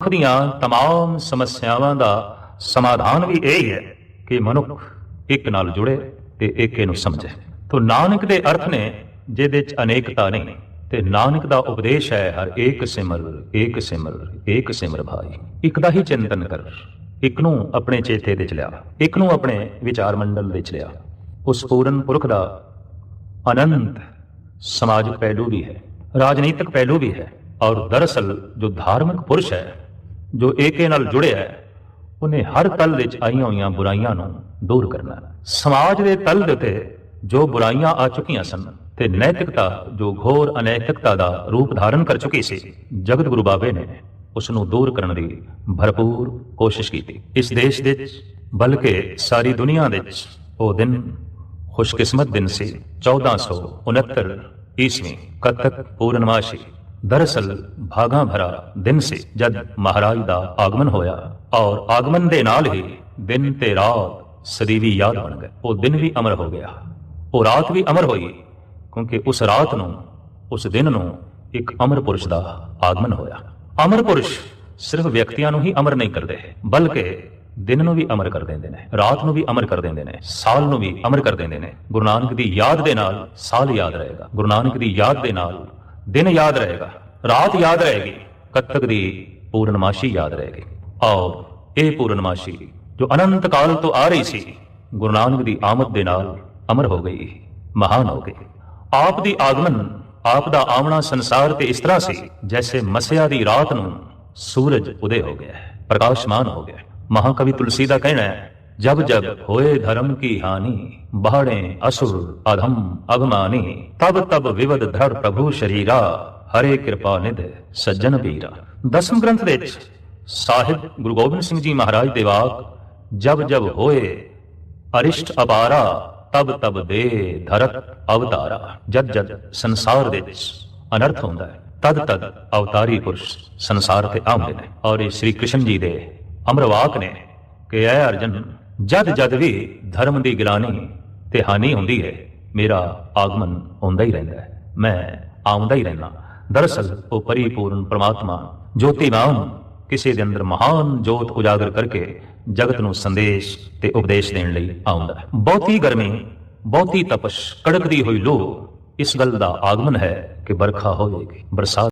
ਦੀਆਂ तमाम ਸਮੱਸਿਆਵਾਂ ਦਾ ਸਮਾਧਾਨ ਵੀ ਇਹ ਹੀ ਹੈ ਕਿ ਮਨੁੱਖ ਇੱਕ ਨਾਲ ਜੁੜੇ ਤੇ ਏਕੇ ਨੂੰ ਸਮਝੇ ਤੋ ਨਾਨਕ ਦੇ ਅਰਥ ਨੇ ਜਿਹਦੇ ਚ ਅਨੇਕਤਾ ਨਹੀਂ ਤੇ ਨਾਨਕ ਦਾ ਉਪਦੇਸ਼ ਹੈ ਹਰ ਏਕ ਸਿਮਰ ਏਕ ਸਿਮਰ ਏਕ ਸਿਮਰ ਭਾਈ ਇੱਕ ਦਾ ਹੀ ਚਿੰਤਨ ਕਰ ਇੱਕ ਨੂੰ ਆਪਣੇ ਚੇਤੇ ਵਿੱਚ ਲਿਆ ਇੱਕ ਨੂੰ ਆਪਣੇ ਵਿਚਾਰ ਮੰਡਲ ਵਿੱਚ ਲਿਆ ਉਸ ਪੂਰਨ ਪੁਰਖ ਦਾ ਅਨੰਤ ਸਮਾਜਿਕ ਪਹਿਲੂ ਵੀ ਹੈ ਰਾਜਨੀਤਿਕ ਪਹਿਲੂ ਵੀ ਹੈ ਔਰ ਦਰਅਸਲ ਜੋ ਧਾਰਮਿਕ ਪੁਰਸ਼ ਹੈ ਜੋ ਏਕੇ ਨਾਲ ਜੁੜਿਆ ਹੈ, ਉਹਨੇ ਹਰ ਤਲ ਵਿੱਚ ਆਈਆਂ ਹੋਈਆਂ ਬੁਰਾਈਆਂ ਨੂੰ ਦੂਰ ਕਰਨਾ ਸਮਾਜ ਦੇ ਤਲ ਦੇ ਉੱਤੇ ਜੋ ਬੁਰਾਈਆਂ ਆ ਚੁੱਕੀਆਂ ਸਨ ਤੇ ਨੈਤਿਕਤਾ, ਜੋ ਘੋਰ ਅਨੈਤਿਕਤਾ ਦਾ ਰੂਪ ਧਾਰਨ ਕਰ ਚੁੱਕੀ ਸੀ ਜਗਤ ਗੁਰੂ ਬਾਬੇ ਨੇ ਉਸ ਨੂੰ ਦੂਰ ਕਰਨ ਦੀ ਭਰਪੂਰ ਕੋਸ਼ਿਸ਼ ਕੀਤੀ। ਇਸ ਦੇਸ਼ ਦੇ ਬਲਕਿ ਸਾਰੀ ਦੁਨੀਆ ਦੇ ਵਿੱਚ, ਉਹ ਦਿਨ ਖੁਸ਼ਕਿਸਮਤ ਦਿਨ ਸੀ 1469 ਈਸਵੀ ਕੱਤਕ ਪੂਰਨਮਾਸ਼ੀ। ਦਰਅਸਲ ਭਾਗਾ ਭਰਾ ਦਿਨ ਸੀ ਜਦ ਮਹਾਰਾਜ ਦਾ ਆਗਮਨ ਹੋਇਆ ਔਰ ਆਗਮਨ ਦੇ ਨਾਲ ਹੀ ਦਿਨ ਤੇ ਰਾਤ ਸਦੀਵੀ ਯਾਦ ਬਣ ਗਏ। ਉਹ ਦਿਨ ਵੀ ਅਮਰ ਹੋ ਗਿਆ। ਉਹ ਰਾਤ ਵੀ ਅਮਰ ਹੋਈ ਕਿਉਂਕਿ ਉਸ ਰਾਤ ਨੂੰ, ਉਸ ਦਿਨ ਨੂੰ ਇੱਕ ਅਮਰ ਪੁਰਸ਼ ਦਾ ਆਗਮਨ ਹੋਇਆ। ਅਮਰ ਪੁਰਸ਼ ਸਿਰਫ ਵਿਅਕਤੀਆਂ ਨੂੰ ਹੀ ਅਮਰ ਨਹੀਂ ਕਰਦੇ, ਬਲਕਿ ਦਿਨ ਨੂੰ ਵੀ ਅਮਰ ਕਰ ਦਿੰਦੇ ਨੇ, ਰਾਤ ਨੂੰ ਵੀ ਅਮਰ ਕਰ ਦਿੰਦੇ ਨੇ, ਸਾਲ ਨੂੰ ਵੀ ਅਮਰ ਕਰ ਦਿੰਦੇ ਨੇ। ਗੁਰੂ ਨਾਨਕ ਦੀ ਯਾਦ ਦੇ ਨਾਲ ਸਾਲ ਯਾਦ ਰਹੇਗਾ। ਗੁਰੂ ਨਾਨਕ ਦੀ ਯਾਦ ਦੇ ਨਾਲ ਦਿਨ ਯਾਦ ਰਹੇਗਾ ਰਾਤ ਯਾਦ ਰਹੇਗੀ ਕੱਤਕ ਦੀ ਪੂਰਨਮਾਸ਼ੀ ਯਾਦ ਰਹੇਗੀ ਔਰ ਇਹ ਪੂਰਨਮਾਸ਼ੀ ਜੋ ਅਨੰਤ ਕਾਲ ਤੋਂ ਆ ਰਹੀ ਸੀ ਗੁਰੂ ਨਾਨਕ ਦੀ ਆਮਦ ਦੇ ਨਾਲ ਅਮਰ ਹੋ ਗਈ ਮਹਾਨ ਹੋ ਗਈ ਆਪ ਦੀ ਆਗਮਨ ਆਪ ਦਾ ਆਵਣਾ ਸੰਸਾਰ ਤੇ ਇਸ ਤਰ੍ਹਾਂ ਸੀ ਜੈਸੇ ਮਸਿਆ ਦੀ ਰਾਤ ਨੂੰ ਸੂਰਜ ਉਦੇ ਹੋ ਗਿਆ ਹੈ, ਪ੍ਰਕਾਸ਼ਮਾਨ ਹੋ ਗਿਆ ਹੈ। ਮਹਾਕਵੀ ਤੁਲਸੀ ਦਾ ਕਹਿਣਾ ਹੈ ਜਬ ਜਬ ਹੋਏ ਧਰਮ ਕੀ ਹਾਨੀ ਬਾੜੇ ਅਸੁਰ ਅਧਮ ਅਗਮਾਨੀ ਤਬ ਤਬ ਵਿਵਦ ਧੜ ਪ੍ਰਭੂ ਸ਼ਰੀਰਾ, ਹਰੇ ਕਿਰਪਾ ਨਿਧ ਸੱਜਣ ਵੀਰਾ। ਦਸਮ ਗ੍ਰੰਥ ਵਿੱਚ ਸਾਹਿਬ ਗੁਰੂ ਗੋਬਿੰਦ ਸਿੰਘ ਜੀ ਮਹਾਰਾਜ ਦੇ ਵਾਕ, ਜਬ ਜਬ ਹੋਏ ਅਰਿਸ਼ਟ ਅਪਾਰਾ, ਤਬ ਤਬ ਦੇ ਧਰਤ ਅਵਤਾਰਾ। ਜਦ ਜਦ ਸੰਸਾਰ ਦੇ ਵਿੱਚ ਅਨਰਥ ਹੁੰਦਾ ਹੈ, ਤਦ ਤਦ ਅਵਤਾਰੀ ਪੁਰਸ਼ ਸੰਸਾਰ ਤੇ ਆਉਂਦੇ ਨੇ। ਔਰ ਇਹ ਸ੍ਰੀ ਕ੍ਰਿਸ਼ਨ ਜੀ ਦੇ ਅਮਰ ਵਾਕ ਨੇ ਕਿ ਐ ਅਰਜਨ ਜਦ ਜਦ ਵੀ ਧਰਮ ਦੀ ਗਿਲਾਨੀ ਤੇ ਹਾਨੀ ਹੁੰਦੀ ਹੈ, ਮੇਰਾ ਆਗਮਨ ਹੁੰਦਾ ਹੀ ਰਹਿੰਦਾ ਹੈ। ਮੈਂ ਆਉਂਦਾ ਹੀ ਰਹਿਣਾ ਦਰਅਸਲ ਉਹ ਪਰਿਪੂਰਨ ਪ੍ਰਮਾਤਮਾ ਜੋਤੀਮਾਨ ਕਿਸੇ ਦੇ ਅੰਦਰ ਮਹਾਨ ਜੋਤ ਉਜਾਗਰ ਕਰਕੇ ਜਗਤ ਨੂੰ ਸੰਦੇਸ਼ ਤੇ ਉਪਦੇਸ਼ ਦੇਣ ਲਈ ਆਉਂਦਾ ਹੈ। ਬਹੁਤੀ ਗਰਮੀ, ਬਹੁਤੀ ਤਪਸ਼, ਕੜਕਦੀ ਹੋਈ ਲੋ, ਇਸ ਗੱਲ ਦਾ ਆਗਮਨ ਹੈ ਕਿ ਬਰਖਾ ਹੋਵੇਗੀ, ਬਰਸਾਤ